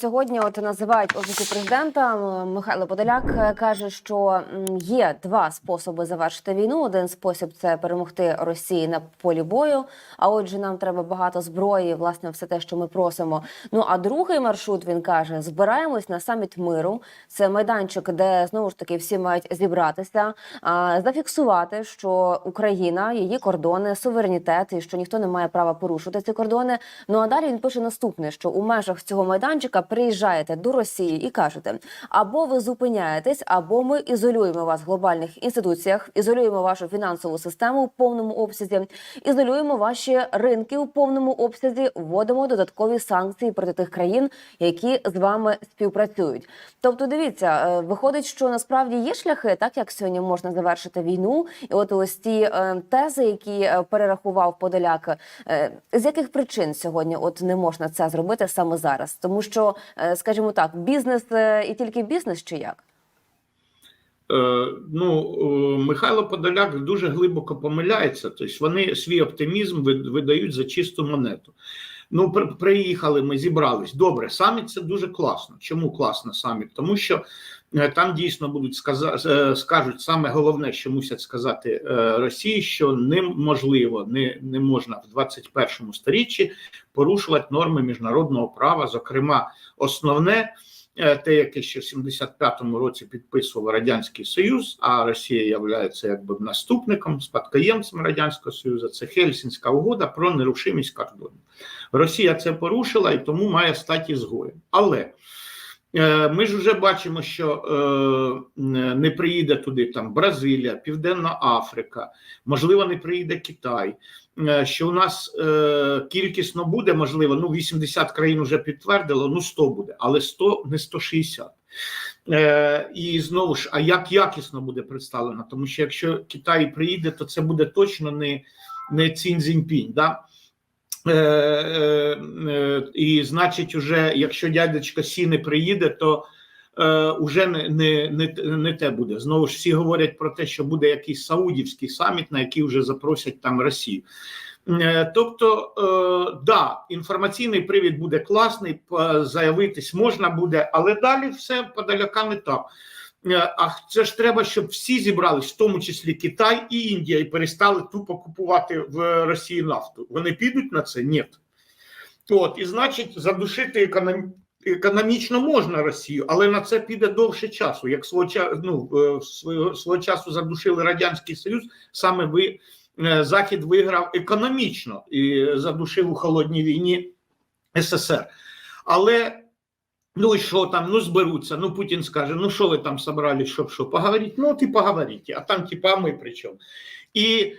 Сьогодні от називають офісі президента Михайло Подоляк е, каже, що є два способи завершити війну. Один спосіб це перемогти Росії на полі бою. А отже, нам треба багато зброї, власне, все те, що ми просимо. Ну а другий маршрут він каже: збираємось на саміт миру. Це майданчик, де знову ж таки всі мають зібратися, а, зафіксувати, що Україна, її кордони, суверенітет, і що ніхто не має права порушувати ці кордони. Ну а далі він пише наступне: що у межах цього майданчика приїжджаєте до Росії і кажете: або ви зупиняєтесь, або ми ізолюємо вас в глобальних інституціях, ізолюємо вашу фінансову систему в повному обсязі, ізолюємо ваші ринки у повному обсязі, вводимо додаткові санкції проти тих країн, які з вами співпрацюють. Тобто, дивіться, е, виходить, що насправді є шляхи, так як сьогодні можна завершити війну, і от ось ті е, тези, які е, перерахував Подоляк, з яких причин сьогодні от не можна це зробити саме зараз, тому що, скажімо так, бізнес е, і тільки бізнес чи як? Е, ну, е, Михайло Подоляк дуже глибоко помиляється. Тобто вони свій оптимізм вид- видають за чисту монету. Ну, при- приїхали, ми зібрались. Добре, саміт це дуже класно. Чому класно саміт? Тому що е, там дійсно будуть е, скажуть саме головне, що мусять сказати е, Росії, що неможливо, не, не можна в 21 сторіччі порушувати норми міжнародного права, зокрема, основне. Е, те, яке ще в 75-му році підписував Радянський Союз, а Росія є якби наступником, спадкоємцем Радянського Союзу, це Хельсінська угода про нерушимість кордонів. Росія це порушила і тому має стати згоєм. Але е, ми ж вже бачимо, що е, не приїде туди там Бразилія, Південна Африка, можливо, не приїде Китай. е, Що у нас е, кількісно буде, можливо, ну 80 країн вже підтвердило, ну 100 буде, але 100 не 160. Е, і знову ж, а як якісно буде представлено? Тому що якщо Китай приїде, то це буде точно не, не Цін Цзіньпінь, да? Е, е, е, і значить, уже якщо дядечка Сі не приїде, то е, уже не, не, не, не те буде. Знову ж всі говорять про те, що буде якийсь саудівський саміт, на який вже запросять там Росію. Тобто, е, да, інформаційний привід буде класний, заявитись можна буде, але далі все подаляка не так. Е, А це ж треба, щоб всі зібрались, в тому числі Китай і Індія, і перестали тупо купувати в Росії нафту. Вони підуть на це? Ні. От, і значить, задушити економ... економічно можна Росію, але на це піде довше часу. Як свого, ну, е, свого, свого часу задушили Радянський Союз, саме ви е, Захід виграв економічно і задушив у холодній війні СССР. Але ну і що там? Ну зберуться. Ну Путін скаже: ну що ви там собрались, щоб що поговорити? Ну, от і поговоріть, а там типа ми при чому? І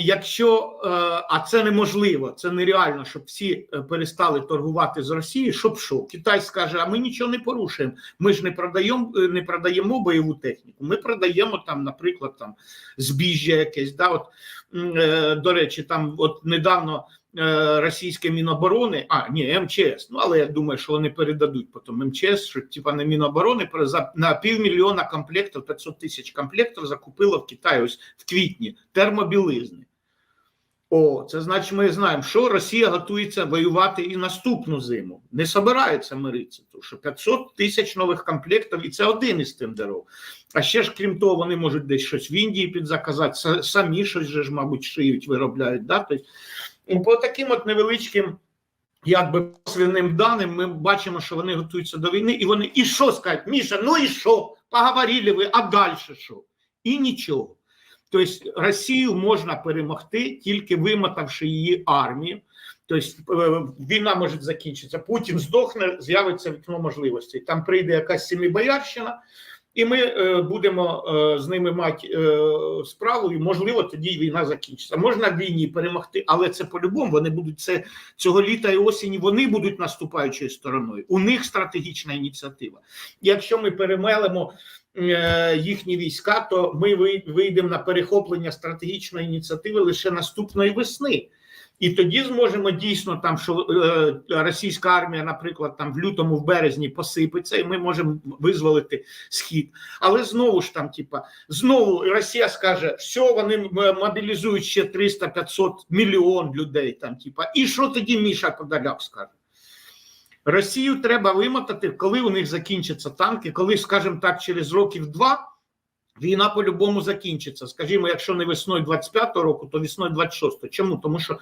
якщо е, а це неможливо, це нереально, щоб всі е, перестали торгувати з Росією, щоб що? Китай скаже, а ми нічого не порушуємо. Ми ж не продаємо, е, не продаємо бойову техніку. Ми продаємо там, наприклад, там збіжжя якесь. Да, от, до речі, там от недавно російське міноборони, а ні, МЧС. Ну але я думаю, що вони передадуть потім МЧС, що типа не Міноборони на півмільйона комплектів, 500 тисяч комплектів закупило в Китаї ось в квітні термобілизни. О, це значить, ми знаємо, що Росія готується воювати і наступну зиму. Не собирається миритися, тому що 500 тисяч нових комплектів, і це один із тендерів. А ще ж, крім того, вони можуть десь щось в Індії підзаказати, самі щось же ж, мабуть, шиють, виробляють. Да? Тобто, по таким от невеличким, якби свиним даним, ми бачимо, що вони готуються до війни, і вони і що скажуть, Міша, ну і що? Поговорили ви, а далі що? І нічого. Тобто Росію можна перемогти, тільки вимотавши її армію. Тобто е, війна може закінчитися. Путін здохне, з'явиться вікно можливостей. Там прийде якась семібоярщина, і ми е, будемо е, з ними мати е, справу, і можливо тоді війна закінчиться. Можна війні перемогти, але це по-любому. Вони будуть це цього літа і осені. Вони будуть наступаючою стороною. У них стратегічна ініціатива. Якщо ми перемелемо їхні війська, то ми вий- вийдемо на перехоплення стратегічної ініціативи лише наступної весни. І тоді зможемо дійсно там, що е, російська армія, наприклад, там в лютому, в березні посипеться, і ми можемо визволити схід. Але знову ж там, типа, знову Росія скаже, все, вони мобілізують ще 300-500 мільйон людей. Там, типа, і що тоді Міша Подоляк скаже? Росію треба вимотати, коли у них закінчаться танки, коли, скажімо так, через років два війна по-любому закінчиться. Скажімо, якщо не весною 25-го року, то весною 26-го. Чому? Тому що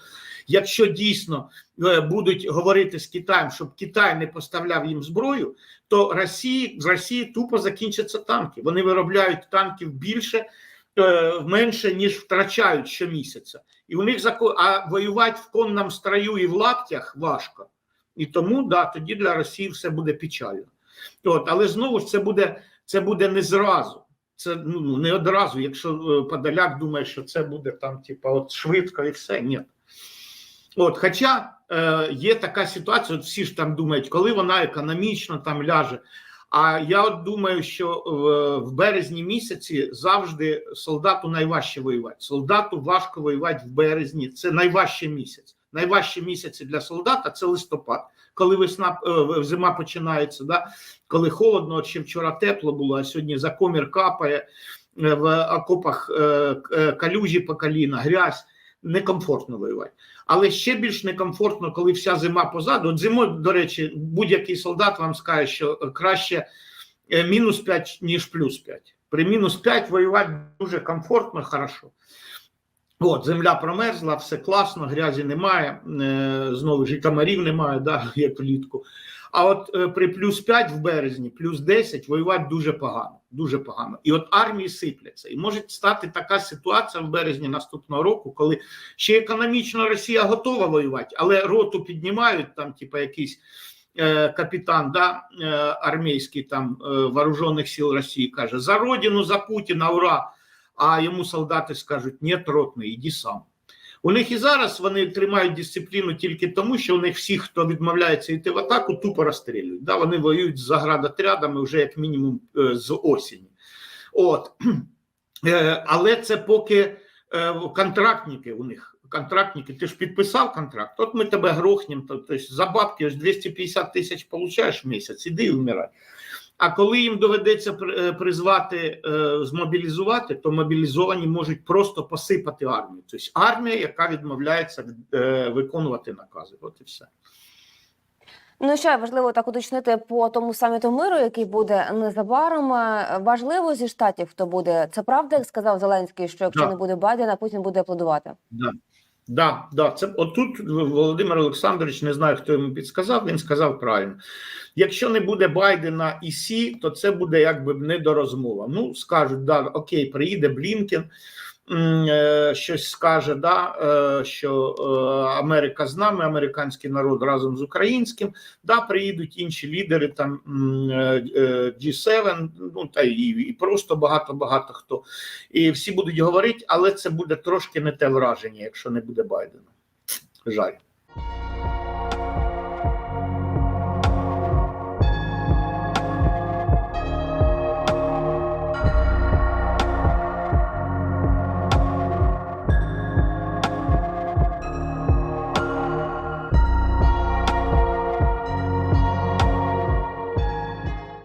якщо дійсно е, будуть говорити з Китаєм, щоб Китай не поставляв їм зброю, то Росії, з Росії тупо закінчаться танки. Вони виробляють танків більше, е, менше, ніж втрачають щомісяця. І у них зако... а воювати в конному строю і в лаптях важко. І тому да, тоді для Росії все буде печально. От, але знову ж це буде, це буде не зразу. Це ну, не одразу, якщо е, Подоляк думає, що це буде там, типа, от швидко і все. Ні. От, хоча е, є така ситуація, от всі ж там думають, коли вона економічно там ляже. А я от думаю, що в, в березні місяці завжди солдату найважче воювати. Солдату важко воювати в березні. Це найважчий місяць. Найважчі місяці для солдата це листопад, коли весна е, зима починається. Да? Коли холодно, ще вчора тепло було, а сьогодні за комір капає е, в окопах е, калюжі по коліна, грязь. Некомфортно воювати. Але ще більш некомфортно, коли вся зима позаду. От зимою, до речі, будь-який солдат вам скаже, що краще мінус 5, ніж плюс 5. При мінус 5 воювати дуже комфортно, хорошо. От, земля промерзла, все класно, грязі немає, е, знову ж і комарів немає, да, як влітку. А от е, при плюс 5 в березні, плюс 10 воювати дуже погано. Дуже погано. І от армії сипляться. І може стати така ситуація в березні наступного року, коли ще економічно Росія готова воювати, але роту піднімають там, типу, якийсь е, капітан да, е, армійський там е, вооружених сил Росії каже: за родину, за Путіна, ура! А йому солдати скажуть: ні, ротний, іди сам. У них і зараз вони тримають дисципліну тільки тому, що у них всі, хто відмовляється йти в атаку, тупо розстрілюють. Да, вони воюють з заградотрядами вже як мінімум е, з осені. От. Е, Але це поки е, контрактники у них. Контрактники, ти ж підписав контракт, от ми тебе грохнемо, тобто за бабки ось 250 тисяч получаєш в місяць, іди і вмирай. А коли їм доведеться е, призвати, е, змобілізувати, то мобілізовані можуть просто посипати армію. Тобто армія, яка відмовляється е, виконувати накази. От і все. Ну ще важливо так уточнити по тому саміту миру, який буде незабаром. Важливо зі штатів, хто буде. Це правда, як сказав Зеленський, що якщо Так. не буде Байдена, Путін буде аплодувати. Да. Да, да, це отут Володимир Олександрович не знаю, хто йому підсказав. Він сказав правильно: якщо не буде Байдена і Сі, то це буде якби недорозмова. Ну скажуть, да, окей, приїде Блінкен, щось скаже, да, е, що е, Америка з нами, американський народ разом з українським. Да, приїдуть інші лідери, там м, е, е, G7, ну та і, і просто багато багато хто. І всі будуть говорити, але це буде трошки не те враження, якщо не буде Байдена. Жаль.